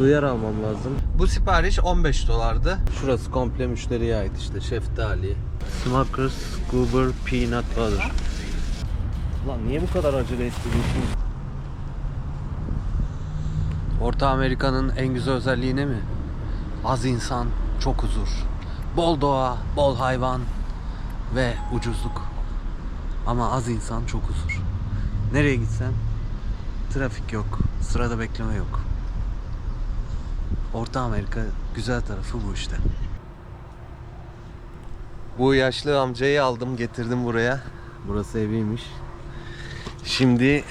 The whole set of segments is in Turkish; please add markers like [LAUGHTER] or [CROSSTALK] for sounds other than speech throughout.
hıyar almam lazım. Bu sipariş 15 dolardı. Şurası komple müşteriye ait işte. Şeftali. Smuckers Goober Peanut Butter. Lan niye bu kadar acele ettiriyorsun? Orta Amerika'nın en güzel özelliği ne mi? Az insan, çok huzur. Bol doğa, bol hayvan ve ucuzluk. Ama az insan, çok huzur. Nereye gitsen trafik yok, sırada bekleme yok. Orta Amerika güzel tarafı bu işte. Bu yaşlı amcayı aldım getirdim buraya. Burası eviymiş. Şimdi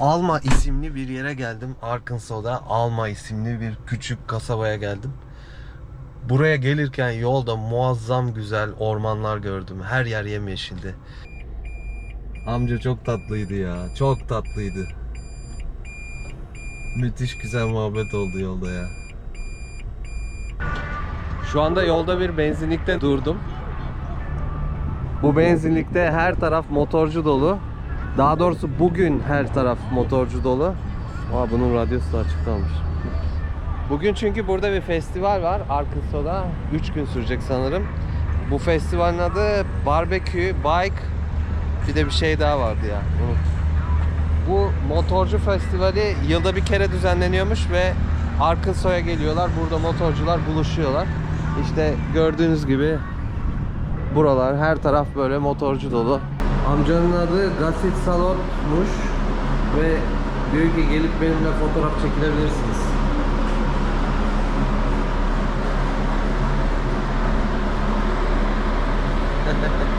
Alma isimli bir yere geldim. Arkansas'da Alma isimli bir küçük kasabaya geldim. Buraya gelirken yolda muazzam güzel ormanlar gördüm. Her yer yemyeşildi. Amca çok tatlıydı ya. Çok tatlıydı. Müthiş güzel muhabbet oldu yolda ya. Şu anda yolda bir benzinlikte durdum. Bu benzinlikte her taraf motorcu dolu. Daha doğrusu bugün her taraf motorcu dolu. Aa bunun radyosu da açık kalmış. Bugün çünkü burada bir festival var Arkansas'da. 3 gün sürecek sanırım. Bu festivalin adı Barbecue Bike. Bir de bir şey daha vardı ya. unut. Bu motorcu festivali yılda bir kere düzenleniyormuş ve Arkansas'a geliyorlar. Burada motorcular buluşuyorlar. İşte gördüğünüz gibi buralar her taraf böyle motorcu dolu. Amcanın adı Gasit Salot'muş ve diyor ki gelip benimle fotoğraf çekilebilirsiniz.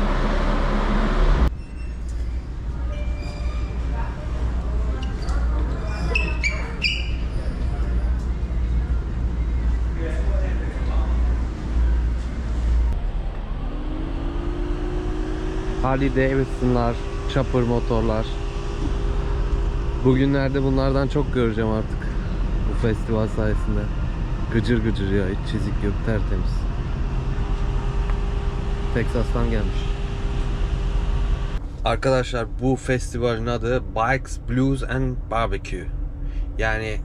[LAUGHS] Harley Davidson'lar, chopper motorlar. Bugünlerde bunlardan çok göreceğim artık. Bu festival sayesinde. Gıcır gıcır ya, hiç çizik yok, tertemiz. Texas'tan gelmiş. Arkadaşlar bu festivalin adı Bikes, Blues and Barbecue. Yani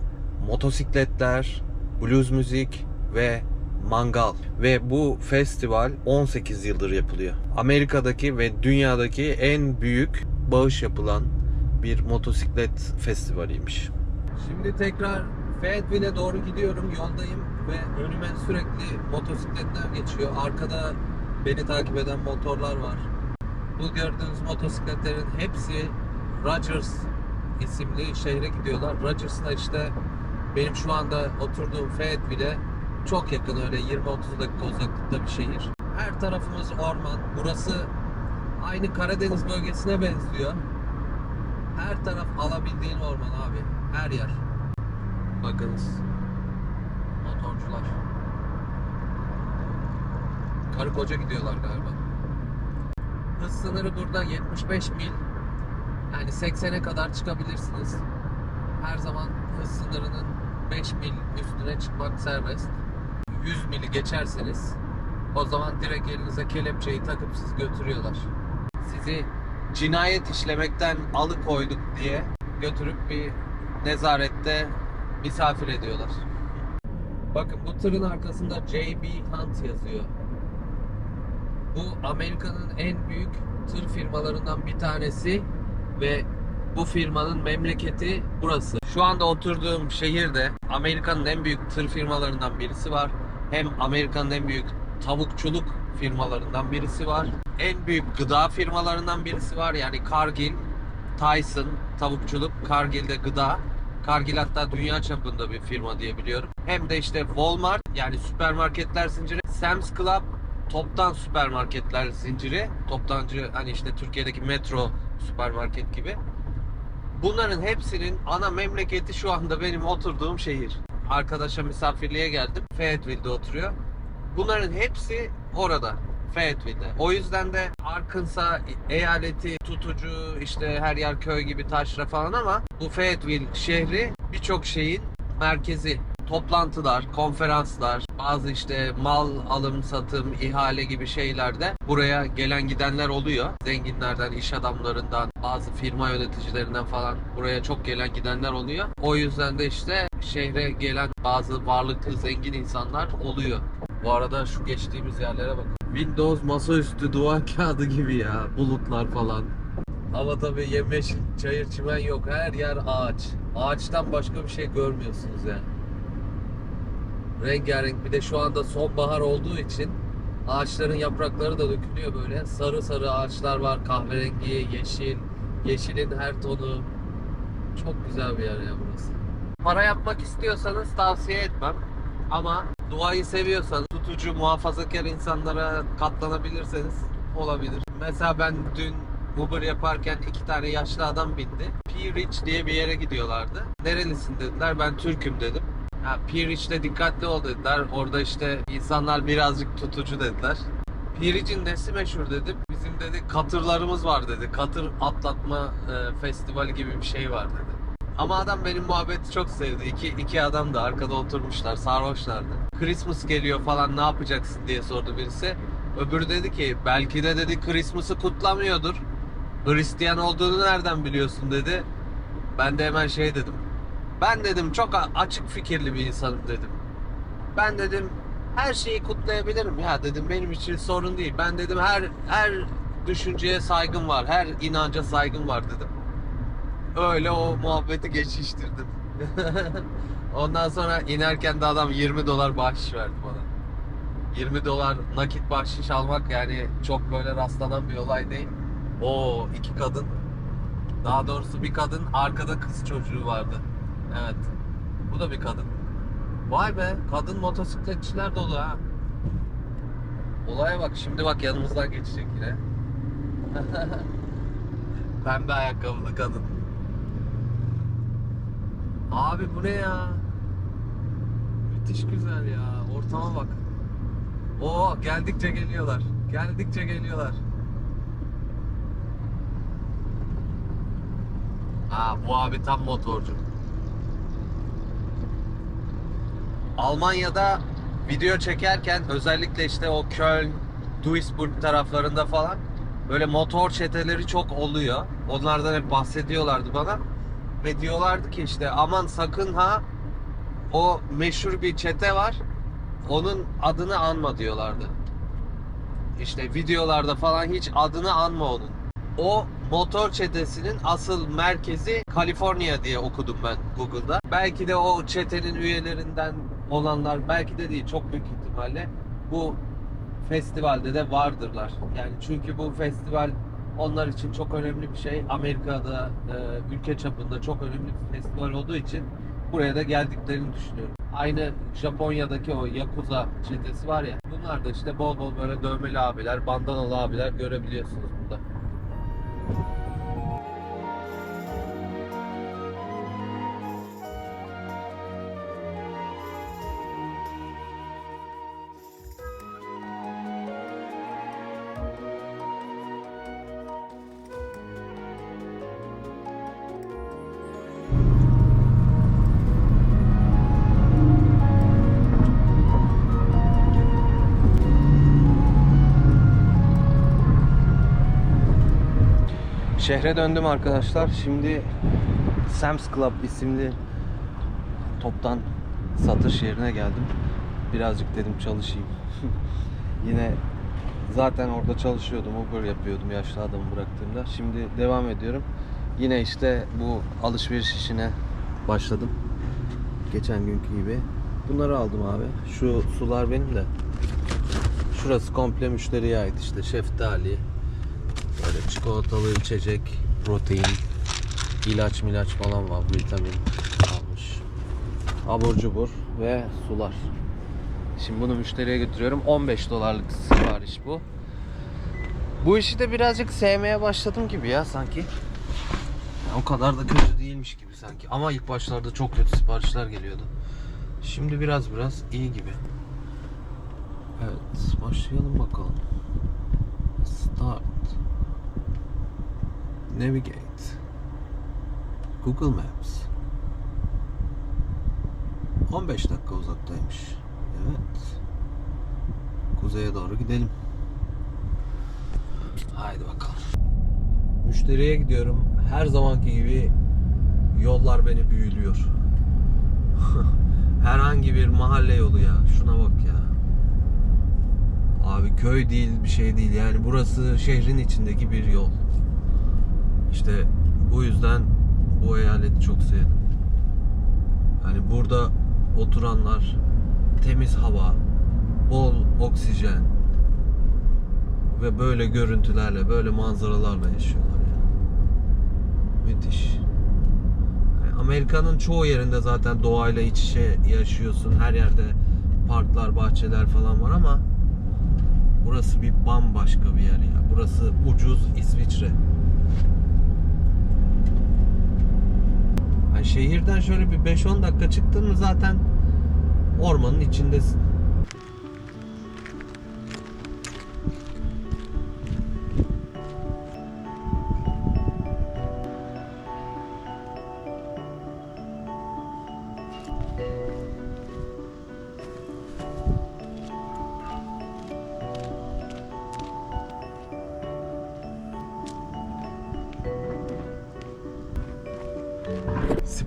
motosikletler, blues müzik ve mangal. Ve bu festival 18 yıldır yapılıyor. Amerika'daki ve dünyadaki en büyük bağış yapılan bir motosiklet festivaliymiş. Şimdi tekrar Fayetteville'e doğru gidiyorum. Yoldayım ve önüme sürekli motosikletler geçiyor. Arkada beni takip eden motorlar var. Bu gördüğünüz motosikletlerin hepsi Rogers isimli şehre gidiyorlar. Rogers işte benim şu anda oturduğum Fayetteville'e çok yakın öyle 20-30 dakika uzaklıkta bir şehir. Her tarafımız orman. Burası aynı Karadeniz bölgesine benziyor. Her taraf alabildiğin orman abi. Her yer. Bakınız. Motorcular. Karı koca gidiyorlar galiba. Hız sınırı burada 75 mil. Yani 80'e kadar çıkabilirsiniz. Her zaman hız sınırının 5 mil üstüne çıkmak serbest. 100 mili geçerseniz o zaman direkt elinize kelepçeyi takıp siz götürüyorlar. Sizi cinayet işlemekten alıkoyduk diye götürüp bir nezarette misafir ediyorlar. Bakın bu tırın arkasında JB Hunt yazıyor. Bu Amerika'nın en büyük tır firmalarından bir tanesi ve bu firmanın memleketi burası. Şu anda oturduğum şehirde Amerika'nın en büyük tır firmalarından birisi var. Hem Amerika'nın en büyük tavukçuluk firmalarından birisi var. En büyük gıda firmalarından birisi var. Yani Cargill, Tyson tavukçuluk, Cargill de gıda. Cargill hatta dünya çapında bir firma diye biliyorum. Hem de işte Walmart yani süpermarketler zinciri, Sam's Club toptan süpermarketler zinciri. Toptancı hani işte Türkiye'deki Metro süpermarket gibi. Bunların hepsinin ana memleketi şu anda benim oturduğum şehir. Arkadaşa misafirliğe geldim. Fayetteville'de oturuyor. Bunların hepsi orada. Fayetteville'de. O yüzden de Arkansas eyaleti tutucu işte her yer köy gibi taşra falan ama bu Fayetteville şehri birçok şeyin merkezi. Toplantılar, konferanslar, bazı işte mal alım, satım, ihale gibi şeylerde buraya gelen gidenler oluyor. Zenginlerden, iş adamlarından, bazı firma yöneticilerinden falan buraya çok gelen gidenler oluyor. O yüzden de işte şehre gelen bazı varlıklı, zengin insanlar oluyor. Bu arada şu geçtiğimiz yerlere bakın. Windows masaüstü duvar kağıdı gibi ya. Bulutlar falan. Ama tabii yemyeşil çayır çimen yok. Her yer ağaç. Ağaçtan başka bir şey görmüyorsunuz yani. Rengarenk bir de şu anda sonbahar olduğu için ağaçların yaprakları da dökülüyor böyle. Sarı sarı ağaçlar var. Kahverengi, yeşil. Yeşilin her tonu. Çok güzel bir yer ya burası. Para yapmak istiyorsanız tavsiye etmem. Ama duayı seviyorsanız tutucu, muhafazakar insanlara katlanabilirseniz olabilir. Mesela ben dün Uber yaparken iki tane yaşlı adam bindi. P Rich diye bir yere gidiyorlardı. Nerelisin dediler. Ben Türk'üm dedim. Ha, P Rich'te dikkatli ol dediler. Orada işte insanlar birazcık tutucu dediler. P Rich'in nesi meşhur dedim. Bizim dedi katırlarımız var dedi. Katır atlatma e, festivali gibi bir şey var dedi. Ama adam benim muhabbeti çok sevdi. İki, iki adam da arkada oturmuşlar, sarhoşlardı. Christmas geliyor falan ne yapacaksın diye sordu birisi. Öbürü dedi ki belki de dedi Christmas'ı kutlamıyordur. Hristiyan olduğunu nereden biliyorsun dedi. Ben de hemen şey dedim. Ben dedim çok açık fikirli bir insanım dedim. Ben dedim her şeyi kutlayabilirim ya dedim benim için sorun değil. Ben dedim her her düşünceye saygım var, her inanca saygım var dedim. Öyle o muhabbeti geçiştirdim. [LAUGHS] Ondan sonra inerken de adam 20 dolar bahşiş verdi bana. 20 dolar nakit bahşiş almak yani çok böyle rastlanan bir olay değil. O iki kadın. Daha doğrusu bir kadın arkada kız çocuğu vardı. Evet. Bu da bir kadın. Vay be kadın motosikletçiler dolu ha. Olaya bak şimdi bak yanımızdan geçecek yine. [LAUGHS] Pembe ayakkabılı kadın. Abi bu ne ya? Müthiş güzel ya. Ortama bak. Oo geldikçe geliyorlar. Geldikçe geliyorlar. Ha bu abi tam motorcu. Almanya'da video çekerken özellikle işte o Köln, Duisburg taraflarında falan böyle motor çeteleri çok oluyor. Onlardan hep bahsediyorlardı bana. Ve diyorlardı ki işte aman sakın ha o meşhur bir çete var. Onun adını anma diyorlardı. İşte videolarda falan hiç adını anma onun. O motor çetesinin asıl merkezi Kaliforniya diye okudum ben Google'da. Belki de o çetenin üyelerinden olanlar belki de değil çok büyük ihtimalle bu festivalde de vardırlar. Yani çünkü bu festival onlar için çok önemli bir şey. Amerika'da e, ülke çapında çok önemli bir festival olduğu için buraya da geldiklerini düşünüyorum. Aynı Japonya'daki o Yakuza çetesi var ya. Bunlar da işte bol bol böyle dövmeli abiler, bandanalı abiler görebiliyorsunuz burada. Şehre döndüm arkadaşlar. Şimdi Sam's Club isimli toptan satış yerine geldim. Birazcık dedim çalışayım. [LAUGHS] Yine zaten orada çalışıyordum. Uber yapıyordum yaşlı adamı bıraktığımda. Şimdi devam ediyorum. Yine işte bu alışveriş işine başladım. Geçen günkü gibi. Bunları aldım abi. Şu sular benim de. Şurası komple müşteriye ait işte. Şeftali, Böyle çikolatalı içecek, protein, ilaç milaç falan var, vitamin almış. Abur cubur ve sular. Şimdi bunu müşteriye götürüyorum. 15 dolarlık sipariş bu. Bu işi de birazcık sevmeye başladım gibi ya sanki. Ya o kadar da kötü değilmiş gibi sanki. Ama ilk başlarda çok kötü siparişler geliyordu. Şimdi biraz biraz iyi gibi. Evet, başlayalım bakalım. Start. Navigate. Google Maps. 15 dakika uzaktaymış. Evet. Kuzeye doğru gidelim. Haydi bakalım. Müşteriye gidiyorum. Her zamanki gibi yollar beni büyülüyor. [LAUGHS] Herhangi bir mahalle yolu ya. Şuna bak ya. Abi köy değil bir şey değil. Yani burası şehrin içindeki bir yol. İşte bu yüzden bu eyaleti çok sevdim. Hani burada oturanlar temiz hava, bol oksijen ve böyle görüntülerle, böyle manzaralarla yaşıyorlar ya. Müthiş. Yani Amerika'nın çoğu yerinde zaten doğayla iç içe yaşıyorsun. Her yerde parklar, bahçeler falan var ama burası bir bambaşka bir yer ya. Burası ucuz İsviçre. Şehirden şöyle bir 5-10 dakika çıktın mı zaten ormanın içindesin.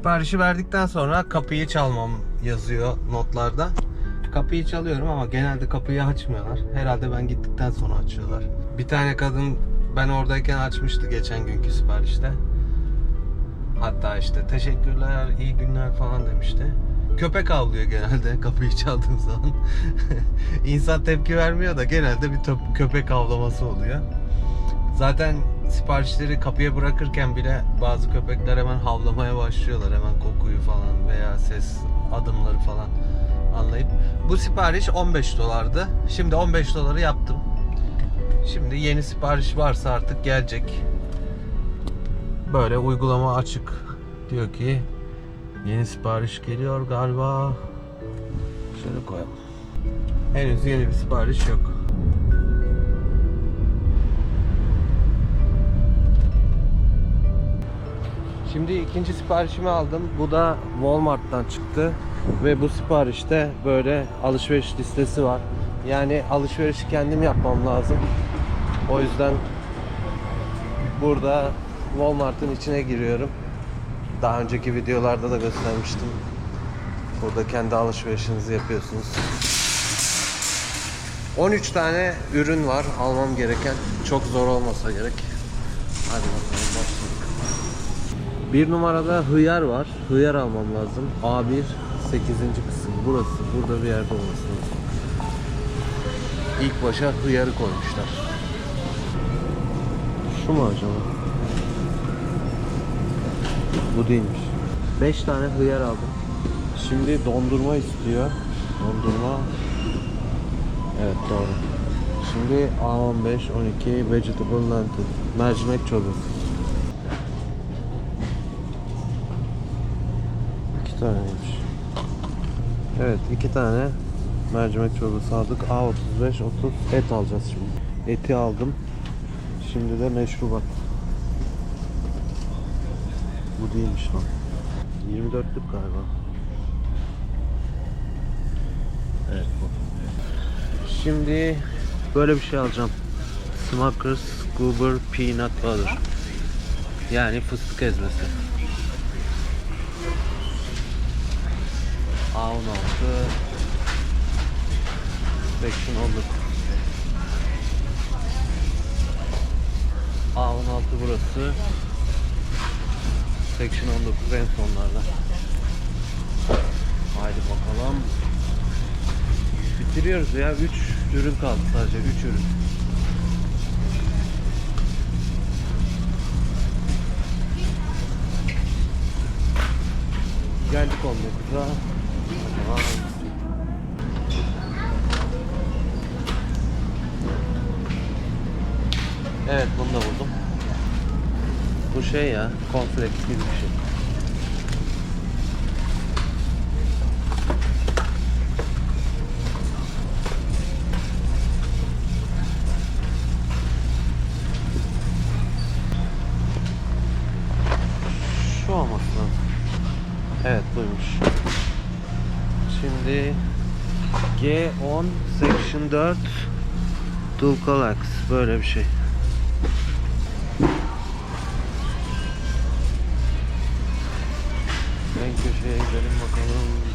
Siparişi verdikten sonra kapıyı çalmam yazıyor notlarda. Kapıyı çalıyorum ama genelde kapıyı açmıyorlar. Herhalde ben gittikten sonra açıyorlar. Bir tane kadın ben oradayken açmıştı geçen günkü siparişte. Hatta işte teşekkürler, iyi günler falan demişti. Köpek avlıyor genelde [LAUGHS] kapıyı çaldığım zaman. [LAUGHS] İnsan tepki vermiyor da genelde bir köpek avlaması oluyor. Zaten siparişleri kapıya bırakırken bile bazı köpekler hemen havlamaya başlıyorlar. Hemen kokuyu falan veya ses adımları falan anlayıp. Bu sipariş 15 dolardı. Şimdi 15 doları yaptım. Şimdi yeni sipariş varsa artık gelecek. Böyle uygulama açık. Diyor ki yeni sipariş geliyor galiba. Şöyle koyalım. Henüz yeni bir sipariş yok. Şimdi ikinci siparişimi aldım. Bu da Walmart'tan çıktı. Ve bu siparişte böyle alışveriş listesi var. Yani alışverişi kendim yapmam lazım. O yüzden burada Walmart'ın içine giriyorum. Daha önceki videolarda da göstermiştim. Burada kendi alışverişinizi yapıyorsunuz. 13 tane ürün var almam gereken. Çok zor olmasa gerek. Hadi bakalım. Bir numarada hıyar var. Hıyar almam lazım. A1 8. kısım. Burası. Burada bir yerde olması lazım. İlk başa hıyarı koymuşlar. Şu mu acaba? Bu değilmiş. 5 tane hıyar aldım. Şimdi dondurma istiyor. Dondurma. Evet doğru. Şimdi A15, 12 vegetable lentil. Mercimek çorbası. Taneymiş. Evet iki tane mercimek çorbası aldık. A35, 30 et alacağız şimdi. Eti aldım. Şimdi de meşrubat. Bu değilmiş lan. 24'lük galiba. Evet bu. Şimdi böyle bir şey alacağım. Smuckers Goober Peanut Butter. Yani fıstık ezmesi. A16 Section 19 A16 burası. Section 19 en sonlarda. Haydi bakalım. Bitiriyoruz ya. 3 ürün kaldı sadece. 3 ürün. Geldik 19'a Tamam. Evet bunu da buldum. Bu şey ya, cornflakes gibi bir şey. Şu olması lazım. Evet buymuş. Şimdi G10 Section 4 Dulcolax böyle bir şey. En köşeye gidelim bakalım.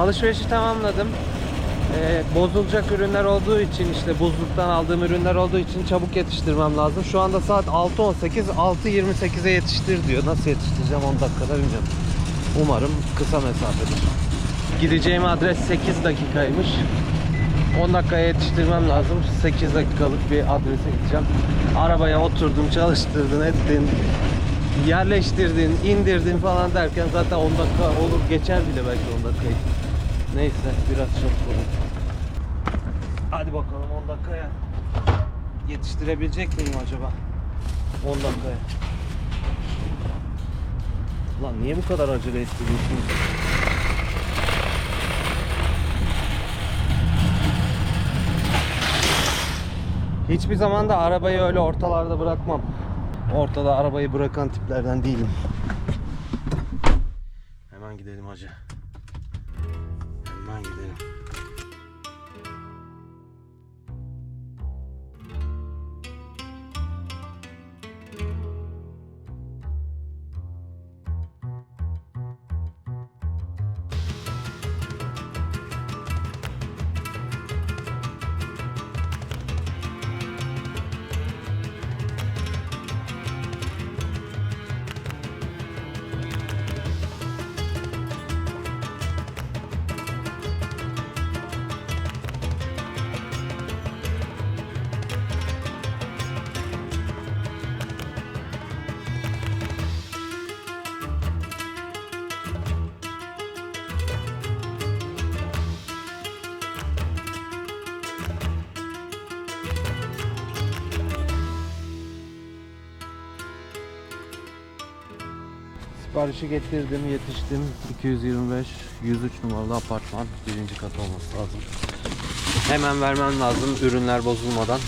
Alışverişi tamamladım. Ee, bozulacak ürünler olduğu için işte buzluktan aldığım ürünler olduğu için çabuk yetiştirmem lazım. Şu anda saat 6.18, 6.28'e yetiştir diyor. Nasıl yetiştireceğim 10 dakikada bilmiyorum. Umarım kısa mesafedir. Gideceğim adres 8 dakikaymış. 10 dakikaya yetiştirmem lazım. 8 dakikalık bir adrese gideceğim. Arabaya oturdum, çalıştırdın, ettin, yerleştirdin, indirdin falan derken zaten 10 dakika olur geçer bile belki 10 dakikayı. Neyse biraz çabuk olun. Hadi bakalım 10 dakikaya. Yetiştirebilecek miyim acaba? 10 dakikaya. Lan niye bu kadar acele ettiriyorsunuz? Hiçbir zaman da arabayı öyle ortalarda bırakmam. Ortada arabayı bırakan tiplerden değilim. Hemen gidelim hacı. Siparişi getirdim, yetiştim. 225, 103 numaralı apartman. Birinci kat olması lazım. Hemen vermem lazım ürünler bozulmadan.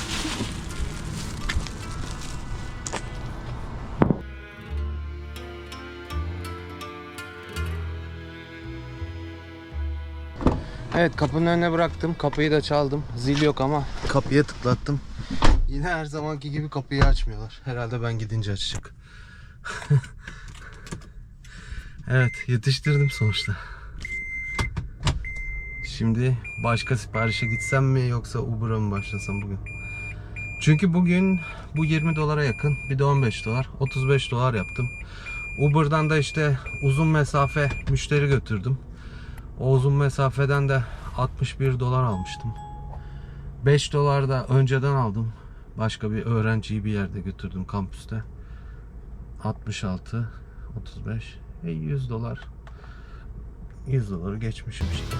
Evet kapının önüne bıraktım. Kapıyı da çaldım. Zil yok ama kapıya tıklattım. Yine her zamanki gibi kapıyı açmıyorlar. Herhalde ben gidince açacak. [LAUGHS] Evet yetiştirdim sonuçta. Şimdi başka siparişe gitsem mi yoksa Uber'a mı başlasam bugün? Çünkü bugün bu 20 dolara yakın bir de 15 dolar 35 dolar yaptım. Uber'dan da işte uzun mesafe müşteri götürdüm. O uzun mesafeden de 61 dolar almıştım. 5 dolar da önceden aldım. Başka bir öğrenciyi bir yerde götürdüm kampüste. 66 35 e 100 dolar 100 doları geçmişim işte.